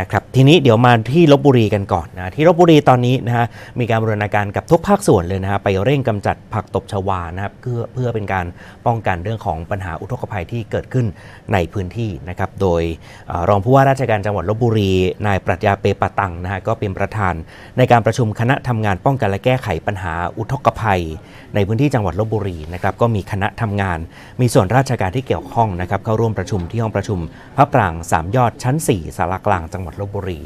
นะครับทีนี้เดี๋ยวมาที่ลบบุรีกันก่อนนะที่ลบบุรีตอนนี้นะฮะมีการบูรณาการกับทุกภาคส่วนเลยนะฮะไปเร่งกำจัดผักตบชวานะครับเพื่อเพื่อเป็นการป้องกันเรื่องของปัญหาอุทกภัยที่เกิดขึ้นในพื้นที่นะครับโดยอรองผู้ว่าราชการจังหวัดลบบุรี นายปรัชญาเปปะตังนะฮะก็เป็นประธานในการประชุมคณะทำงานป้องกันและแก้ไขปัญหาอุทกภัย ในพื้นที่จังหวัดลบบุรีนะครับก็มีคณะทำงาน มีส่วนราชการที่เกี่ยวข้องนะครับเข้าร่วมประชุมที่ห้องประชุมพระปรางสามยอดชั้น 4สารกลางจังหวัดลบบุรี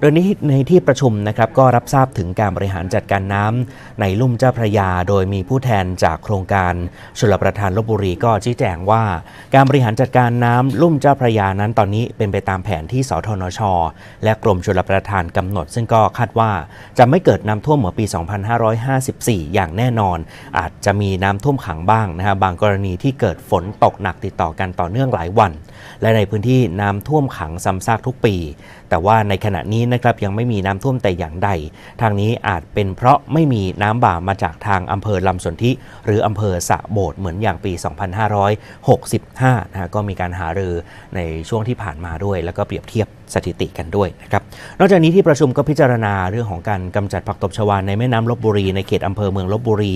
โดยนี้ในที่ประชุมนะครับก็รับทราบถึงการบริหารจัดการน้ำในลุ่มเจ้าพระยา โดยมีผู้แทนจากโครงการชลประทานลบบุรีก็ชี้แจงว่า การบริหารจัดการน้ำลุ่มเจ้าพระยานั้นตอนนี้เป็นไปตามแผนที่สทนช และกรมชลประทานกำหนด ซึ่งก็คาดว่าจะไม่เกิดน้ำท่วมเหมือนปี 2554 อย่างแน่นอน อาจจะมีน้ำท่วมขังบ้างนะฮะบางกรณีที่เกิดฝนตกหนักติดต่อกันต่อเนื่องหลายวัน และในพื้นที่น้ำท่วมขังซ้ำซากทุกปี แต่ว่าในขณะนี้นะครับยังไม่มีน้ำท่วมแต่อย่างใด ทางนี้อาจเป็นเพราะไม่มีน้ำบ่ามาจากทางอำเภอลำสนธิหรืออำเภอสะโบดเหมือนอย่างปี 2565นะฮะก็มีการหารือในช่วงที่ผ่านมาด้วย แล้วก็เปรียบเทียบสถิติกันด้วยนะครับ นอกจากนี้ที่ประชุมก็พิจารณาเรื่องของการกำจัดผักตบชวาในแม่น้ำลบบุรีในเขตอำเภอเมืองลบบุรี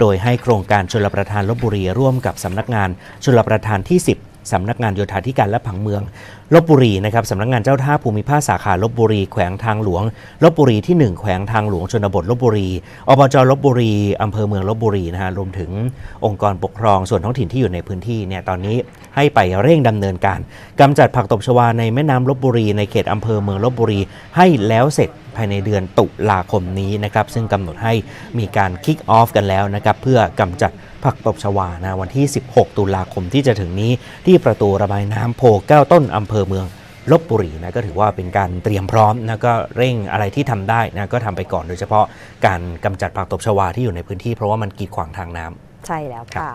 โดยให้โครงการชลประทานลบบุรีร่วมกับสำนักงานชลประทานที่ 10 สำนักงานโยธาธิการและผังเมืองลบบุรีนะครับสำนักงานเจ้าท่าภูมิภาคสาขาลบบุรี แขวงทางหลวงลบบุรีที่ 1 แขวงทางหลวงชนบทลบบุรีอบจลบบุรีอำเภอเมืองลบบุรีนะฮะรวมถึงองค์กรปกครองส่วนท้องถิ่นที่อยู่ในพื้นที่เนี่ยตอนนี้ให้ไปเร่งดำเนินการกำจัดผักตบชวาในแม่น้ำลบบุรีในเขตอำเภอเมืองลบบุรีให้แล้วเสร็จ ภายในเดือนตุลาคมนี้นะครับซึ่งกำหนดให้มีการคิกออฟกันแล้วนะครับเพื่อกำจัดผักตบชวานะวันที่ 16 ตุลาคมที่จะถึงนี้ ที่ประตูระบายน้ำโพแก้วต้นอำเภอเมืองลบบุรีนะก็ถือว่าเป็นการเตรียมพร้อมนะก็เร่งอะไรที่ทำได้นะก็ทำไปก่อนโดยเฉพาะการกำจัดผักตบชวาที่อยู่ในพื้นที่เพราะว่ามันกีดขวางทางน้ำใช่แล้วค่ะ